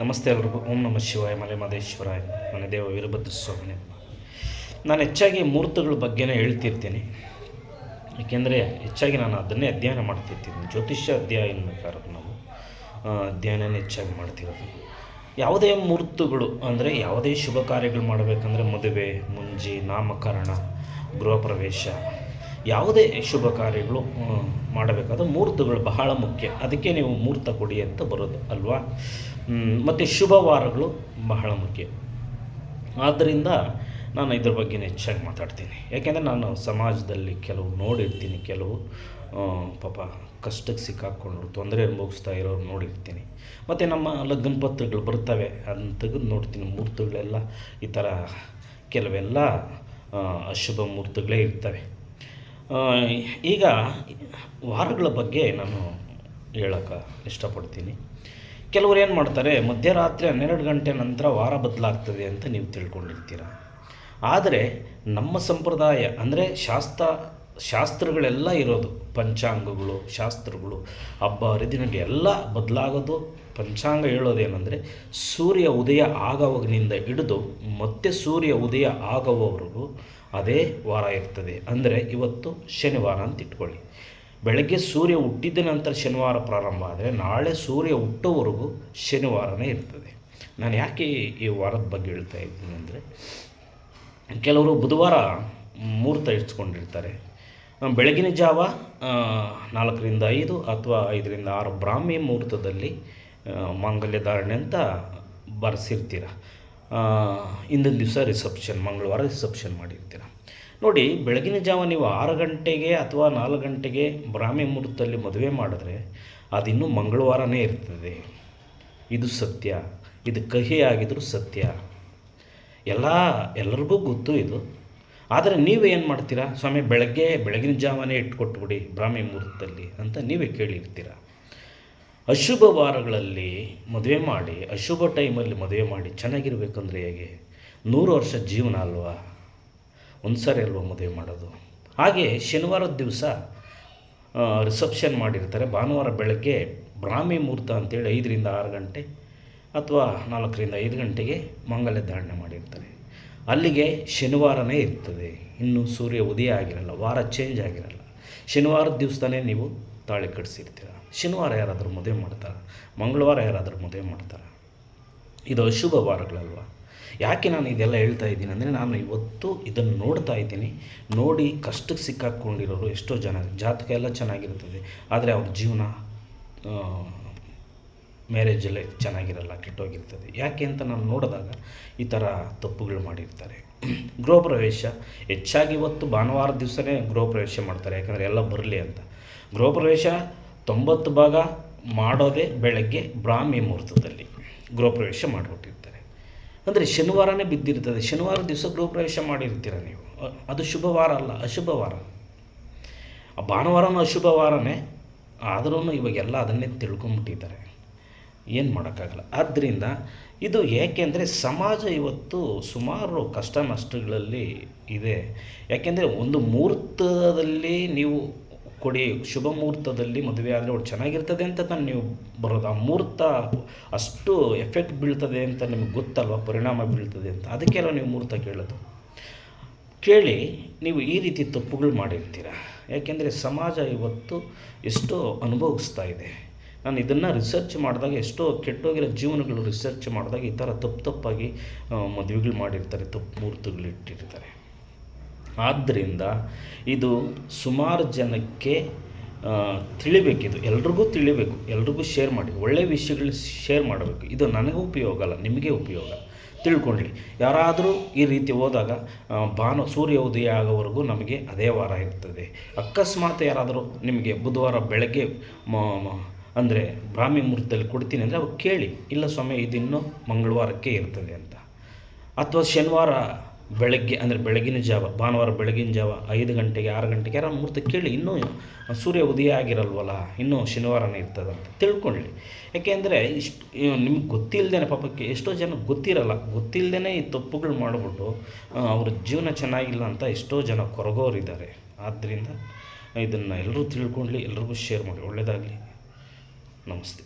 ನಮಸ್ತೆ ಎಲ್ರಿಗೂ. ಓಂ ನಮಃ ಶಿವಾಯ. ಮಲೆ ಮಹದೇಶ್ವರಾಯ. ದೇವ ವೀರಭದ್ರ ಸ್ವಾಮಿ ನಾನು ಹೆಚ್ಚಾಗಿ ಮೂರ್ತಗಳ ಬಗ್ಗೆನೇ ಹೇಳ್ತಿರ್ತೀನಿ. ಏಕೆಂದರೆ ಹೆಚ್ಚಾಗಿ ನಾನು ಅದನ್ನೇ ಅಧ್ಯಯನ ಮಾಡ್ತಿರ್ತೀನಿ. ಜ್ಯೋತಿಷ್ಯ ಅಧ್ಯಯನ ಬೇಕಾದ್ರೆ ನಾವು ಆ, ಅಧ್ಯಯನನೇ ಹೆಚ್ಚಾಗಿ ಮಾಡ್ತಿರೋದು. ಯಾವುದೇ ಮುಹೂರ್ತಗಳು ಅಂದರೆ ಯಾವುದೇ ಶುಭ ಕಾರ್ಯಗಳು ಮಾಡಬೇಕಂದ್ರೆ ಮದುವೆ ಮುಂಜಿ ನಾಮಕರಣ ಗೃಹ ಪ್ರವೇಶ ಯಾವುದೇ ಶುಭ ಕಾರ್ಯಗಳು ಮಾಡಬೇಕಾದ ಮುಹೂರ್ತಗಳು ಬಹಳ ಮುಖ್ಯ. ಅದಕ್ಕೆ ನೀವು ಮುಹೂರ್ತ ಕೊಡಿ ಅಂತ ಬರೋದು ಅಲ್ವಾ? ಮತ್ತು ಶುಭ ವಾರಗಳು ಬಹಳ ಮುಖ್ಯ. ಆದ್ದರಿಂದ ನಾನು ಇದ್ರ ಬಗ್ಗೆ ಹೆಚ್ಚಾಗಿ ಮಾತಾಡ್ತೀನಿ. ಯಾಕೆಂದರೆ ನಾನು ಸಮಾಜದಲ್ಲಿ ಕೆಲವು ನೋಡಿರ್ತೀನಿ, ಕೆಲವು ಪಾಪ ಕಷ್ಟಕ್ಕೆ ಸಿಕ್ಕಾಕ್ಕೊಂಡ್ರು ತೊಂದರೆ ಅನುಭವಿಸ್ತಾ ಇರೋರು ನೋಡಿರ್ತೀನಿ. ಮತ್ತು ನಮ್ಮ ಲಗ್ನ ಪತ್ರಗಳು ಬರ್ತವೆ, ಅದನ್ನ ತೆಗೆದು ನೋಡ್ತೀನಿ. ಮುಹೂರ್ತಗಳೆಲ್ಲ ಈ ಥರ ಕೆಲವೆಲ್ಲ ಅಶುಭ ಮುಹೂರ್ತಗಳೇ ಇರ್ತವೆ. ಈಗ ವಾರಗಳ ಬಗ್ಗೆ ನಾನು ಹೇಳೋಕ್ಕೆ ಇಷ್ಟಪಡ್ತೀನಿ. ಕೆಲವರು ಏನು ಮಾಡ್ತಾರೆ, ಮಧ್ಯರಾತ್ರಿ ಹನ್ನೆರಡು ಗಂಟೆ ನಂತರ ವಾರ ಬದಲಾಗ್ತದೆ ಅಂತ ನೀವು ತಿಳ್ಕೊಂಡಿರ್ತೀರ. ಆದರೆ ನಮ್ಮ ಸಂಪ್ರದಾಯ, ಅಂದರೆ ಶಾಸ್ತ್ರ ಶಾಸ್ತ್ರಗಳೆಲ್ಲ ಇರೋದು. ಪಂಚಾಂಗಗಳು, ಶಾಸ್ತ್ರಗಳು, ಹಬ್ಬ, ಹರಿದಿನಗಳು ಎಲ್ಲ ಬದಲಾಗೋದು. ಪಂಚಾಂಗ ಹೇಳೋದೇನೆಂದರೆ, ಸೂರ್ಯ ಉದಯ ಆಗವಾಗಿನಿಂದ ಹಿಡಿದು ಮತ್ತೆ ಸೂರ್ಯ ಉದಯ ಆಗುವವರೆಗೂ ಅದೇ ವಾರ ಇರ್ತದೆ. ಅಂದರೆ ಇವತ್ತು ಶನಿವಾರ ಅಂತ ಇಟ್ಕೊಳ್ಳಿ. ಬೆಳಗ್ಗೆ ಸೂರ್ಯ ಹುಟ್ಟಿದ ನಂತರ ಶನಿವಾರ ಪ್ರಾರಂಭ ಆದರೆ ನಾಳೆ ಸೂರ್ಯ ಹುಟ್ಟೋವರೆಗೂ ಶನಿವಾರನೇ ಇರ್ತದೆ. ನಾನು ಯಾಕೆ ಈ- ವಾರದ ಬಗ್ಗೆ ಹೇಳ್ತಾ ಇದ್ದೀನಿ ಅಂದರೆ, ಕೆಲವರು ಬುಧವಾರ ಮುಹೂರ್ತ ಇಡ್ಸ್ಕೊಂಡಿರ್ತಾರೆ. ಬೆಳಗಿನ ಜಾವ ನಾಲ್ಕರಿಂದ ಐದು ಅಥವಾ ಐದರಿಂದ ಆರು ಬ್ರಾಹ್ಮಿ ಮುಹೂರ್ತದಲ್ಲಿ ಮಾಂಗಲ್ಯ ಧಾರಣೆ ಅಂತ ಬರೆಸಿರ್ತೀರ. ಇಂದಿನ ದಿವಸ ರಿಸೆಪ್ಷನ್ ಮಂಗಳವಾರ ರಿಸೆಪ್ಷನ್ ಮಾಡಿರ್ತೀರ. ನೋಡಿ, ಬೆಳಗಿನ ಜಾವ ನೀವು ಆರು ಗಂಟೆಗೆ ಅಥವಾ ನಾಲ್ಕು ಗಂಟೆಗೆ ಬ್ರಾಹ್ಮಿ ಮುಹೂರ್ತದಲ್ಲಿ ಮದುವೆ ಮಾಡಿದ್ರೆ ಅದಿನ್ನೂ ಮಂಗಳವಾರನೇ ಇರ್ತದೆ. ಇದು ಸತ್ಯ, ಇದು ಕಹಿ ಆಗಿದ್ರೂ ಸತ್ಯ. ಎಲ್ಲ, ಎಲ್ಲರಿಗೂ ಗೊತ್ತು ಇದು. ಆದರೆ ನೀವೇನು ಮಾಡ್ತೀರಾ? ಸ್ವಾಮಿ, ಬೆಳಗ್ಗೆ, ಬೆಳಗಿನ ಜಾವನೇ ಇಟ್ಕೊಟ್ಬಿಡಿ ಬ್ರಾಹ್ಮಿ ಮುಹೂರ್ತದಲ್ಲಿ ಅಂತ ನೀವೇ ಕೇಳಿರ್ತೀರ? ಅಶುಭ ವಾರಗಳಲ್ಲಿ ಮದುವೆ ಮಾಡಿ, ಅಶುಭ ಟೈಮಲ್ಲಿ ಮದುವೆ ಮಾಡಿ ಚೆನ್ನಾಗಿರ್ಬೇಕಂದ್ರೆ ಹೇಗೆ? ನೂರು ವರ್ಷ ಜೀವನ ಅಲ್ವಾ? ಒಂದು ಸಾರಿ ಅಲ್ವಾ ಮದುವೆ ಮಾಡೋದು? ಹಾಗೆ ಶನಿವಾರದ ದಿವಸ ರಿಸೆಪ್ಷನ್ ಮಾಡಿರ್ತಾರೆ. ಭಾನುವಾರ ಬೆಳಗ್ಗೆ ಬ್ರಾಹ್ಮಿ ಮುಹೂರ್ತ ಅಂತೇಳಿ ಐದರಿಂದ ಆರು ಗಂಟೆ ಅಥವಾ ನಾಲ್ಕರಿಂದ ಐದು ಗಂಟೆಗೆ ಮಂಗಲ್ಯ ಧಾರಣೆ ಮಾಡಿರ್ತಾರೆ. ಅಲ್ಲಿಗೆ ಶನಿವಾರನೇ ಇರ್ತದೆ. ಇನ್ನು ಸೂರ್ಯ ಉದಯ ಆಗಿರಲ್ಲ, ವಾರ ಚೇಂಜ್ ಆಗಿರಲ್ಲ. ಶನಿವಾರದ ದಿವಸನೇ ನೀವು ತಾಳಿ ಕಟ್ಸಿರ್ತೀರ. ಶನಿವಾರ ಯಾರಾದರೂ ಮದುವೆ ಮಾಡ್ತಾರೆ, ಮಂಗಳವಾರ ಯಾರಾದರೂ ಮದುವೆ ಮಾಡ್ತಾರೆ. ಇದು ಅಶುಭ ವಾರಗಳಲ್ವ? ಯಾಕೆ ನಾನು ಇದೆಲ್ಲ ಹೇಳ್ತಾ ಇದ್ದೀನಿ ಅಂದರೆ ನಾನು ಇವತ್ತು ಇದನ್ನು ನೋಡ್ತಾ ಇದ್ದೀನಿ. ನೋಡಿ ಕಷ್ಟಕ್ಕೆ ಸಿಕ್ಕಾಕ್ಕೊಂಡಿರೋರು ಎಷ್ಟೋ ಜನ, ಜಾತಕ ಎಲ್ಲ ಚೆನ್ನಾಗಿರ್ತದೆ ಆದರೆ ಅವ್ರ ಜೀವನ ಮ್ಯಾರೇಜಲ್ಲೇ ಚೆನ್ನಾಗಿರಲ್ಲ, ಕೆಟ್ಟೋಗಿರ್ತದೆ. ಯಾಕೆ ಅಂತ ನಾನು ನೋಡಿದಾಗ ಈ ಥರ ತಪ್ಪುಗಳು ಮಾಡಿರ್ತಾರೆ. ಗೃಹ ಪ್ರವೇಶ, ಹೆಚ್ಚಾಗಿ ಇವತ್ತು ಭಾನುವಾರ ದಿವಸನೇ ಗೃಹ ಪ್ರವೇಶ ಮಾಡ್ತಾರೆ. ಯಾಕಂದರೆ ಎಲ್ಲ ಬರಲಿ ಅಂತ. ಗೃಹ ಪ್ರವೇಶ ತೊಂಬತ್ತು ಭಾಗ ಮಾಡೋದೇ ಬೆಳಗ್ಗೆ ಬ್ರಾಹ್ಮಿ ಮುಹೂರ್ತದಲ್ಲಿ ಗೃಹ ಪ್ರವೇಶ ಮಾಡಿಬಿಟ್ಟಿರ್ತಾರೆ. ಅಂದರೆ ಶನಿವಾರನೇ ಬಿದ್ದಿರ್ತದೆ. ಶನಿವಾರ ದಿವಸ ಗೃಹ ಪ್ರವೇಶ ಮಾಡಿರ್ತೀರ ನೀವು? ಅದು ಶುಭವಾರ ಅಲ್ಲ, ಅಶುಭವಾರ. ಭಾನುವಾರನೂ ಅಶುಭವಾರನೇ ಆದ್ರೂ ಇವಾಗೆಲ್ಲ ಅದನ್ನೇ ತಿಳ್ಕೊಂಬಿಟ್ಟಿದ್ದಾರೆ ಏನು ಮಾಡೋಕ್ಕಾಗಲ್ಲ. ಆದ್ದರಿಂದ ಇದು ಏಕೆಂದರೆ ಸಮಾಜ ಇವತ್ತು ಸುಮಾರು ಕಷ್ಟ ನಷ್ಟಗಳಲ್ಲಿ ಇದೆ. ಯಾಕೆಂದರೆ ಒಂದು ಮುಹೂರ್ತದಲ್ಲಿ ನೀವು ಕೊಡಿ, ಶುಭ ಮುಹೂರ್ತದಲ್ಲಿ ಮದುವೆ ಆದರೆ ಅವ್ರು ಚೆನ್ನಾಗಿರ್ತದೆ ಅಂತ ತಾನು ನೀವು ಬರೋದು. ಆ ಮುಹೂರ್ತ ಅಷ್ಟು ಎಫೆಕ್ಟ್ ಬೀಳ್ತದೆ ಅಂತ ನಿಮಗೆ ಗೊತ್ತಲ್ವ? ಪರಿಣಾಮ ಬೀಳ್ತದೆ ಅಂತ. ಅದಕ್ಕೆಲ್ಲ ನೀವು ಮುಹೂರ್ತ ಕೇಳೋದು. ಕೇಳಿ, ನೀವು ಈ ರೀತಿ ತಪ್ಪುಗಳು ಮಾಡಿರ್ತೀರ? ಯಾಕೆಂದರೆ ಸಮಾಜ ಇವತ್ತು ಎಷ್ಟೋ ಅನುಭವಿಸ್ತಾ ಇದೆ. ನಾನು ಇದನ್ನು ರಿಸರ್ಚ್ ಮಾಡಿದಾಗ ಎಷ್ಟೋ ಕೆಟ್ಟೋಗಿರೋ ಜೀವನಗಳು ರಿಸರ್ಚ್ ಮಾಡಿದಾಗ ಈ ಥರ ತಪ್ಪು ತಪ್ಪಾಗಿ ಮದುವೆಗಳು ಮಾಡಿರ್ತಾರೆ, ತಪ್ಪು ಮುಹೂರ್ತಗಳು ಇಟ್ಟಿರ್ತಾರೆ. ಆದ್ದರಿಂದ ಇದು ಸುಮಾರು ಜನಕ್ಕೆ ತಿಳಿಬೇಕಿದು. ಎಲ್ರಿಗೂ ತಿಳಿಬೇಕು, ಎಲ್ರಿಗೂ ಶೇರ್ ಮಾಡಿ ಒಳ್ಳೆಯ ವಿಷಯಗಳು ಶೇರ್ ಮಾಡಬೇಕು. ಇದು ನನಗೆ ಉಪಯೋಗ ಅಲ್ಲ, ನಿಮಗೆ ಉಪಯೋಗ. ತಿಳ್ಕೊಳ್ಳಿ. ಯಾರಾದರೂ ಈ ರೀತಿ ಹೋದಾಗ ಭಾನು, ಸೂರ್ಯ ಉದಯ ಆಗೋವರೆಗೂ ನಮಗೆ ಅದೇ ವಾರ ಇರ್ತದೆ. ಅಕಸ್ಮಾತ್ ಯಾರಾದರೂ ನಿಮಗೆ ಬುಧವಾರ ಬೆಳಗ್ಗೆ ಅಂದರೆ ಬ್ರಾಹ್ಮಿ ಮುಹೂರ್ತದಲ್ಲಿ ಕೊಡ್ತೀನಿ ಅಂದರೆ ಅವಾಗ ಕೇಳಿ, ಇಲ್ಲ ಸ್ವಾಮಿ, ಇದಿನ್ನೂ ಮಂಗಳವಾರಕ್ಕೆ ಇರ್ತದೆ ಅಂತ. ಅಥವಾ ಶನಿವಾರ ಬೆಳಗ್ಗೆ, ಅಂದರೆ ಬೆಳಗಿನ ಜಾವ, ಭಾನುವಾರ ಬೆಳಗಿನ ಜಾವ, ಐದು ಗಂಟೆಗೆ, ಆರು ಗಂಟೆಗೆ ಯಾರು ಮುಹೂರ್ತ ಕೇಳಿ, ಇನ್ನೂ ಸೂರ್ಯ ಉದಯ ಆಗಿರಲ್ವಲ್ಲ, ಇನ್ನೂ ಶನಿವಾರನೇ ಇರ್ತದಂತ ತಿಳ್ಕೊಳ್ಳಿ. ಯಾಕೆಂದರೆ ಇಷ್ಟು ನಿಮ್ಗೆ ಗೊತ್ತಿಲ್ಲದೇನೆ ಪಾಪಕ್ಕೆ ಎಷ್ಟೋ ಜನ ಗೊತ್ತಿರಲ್ಲ ಗೊತ್ತಿಲ್ಲದೇ ಈ ತಪ್ಪುಗಳು ಮಾಡಿಬಿಟ್ಟು ಅವ್ರ ಜೀವನ ಚೆನ್ನಾಗಿಲ್ಲ ಅಂತ ಎಷ್ಟೋ ಜನ ಕೊರಗೋರಿದ್ದಾರೆ. ಆದ್ದರಿಂದ ಇದನ್ನು ಎಲ್ಲರೂ ತಿಳ್ಕೊಳ್ಳಿ, ಎಲ್ರಿಗೂ ಶೇರ್ ಮಾಡಿ ಒಳ್ಳೆಯದಾಗಲಿ ನಮಸ್ತೆ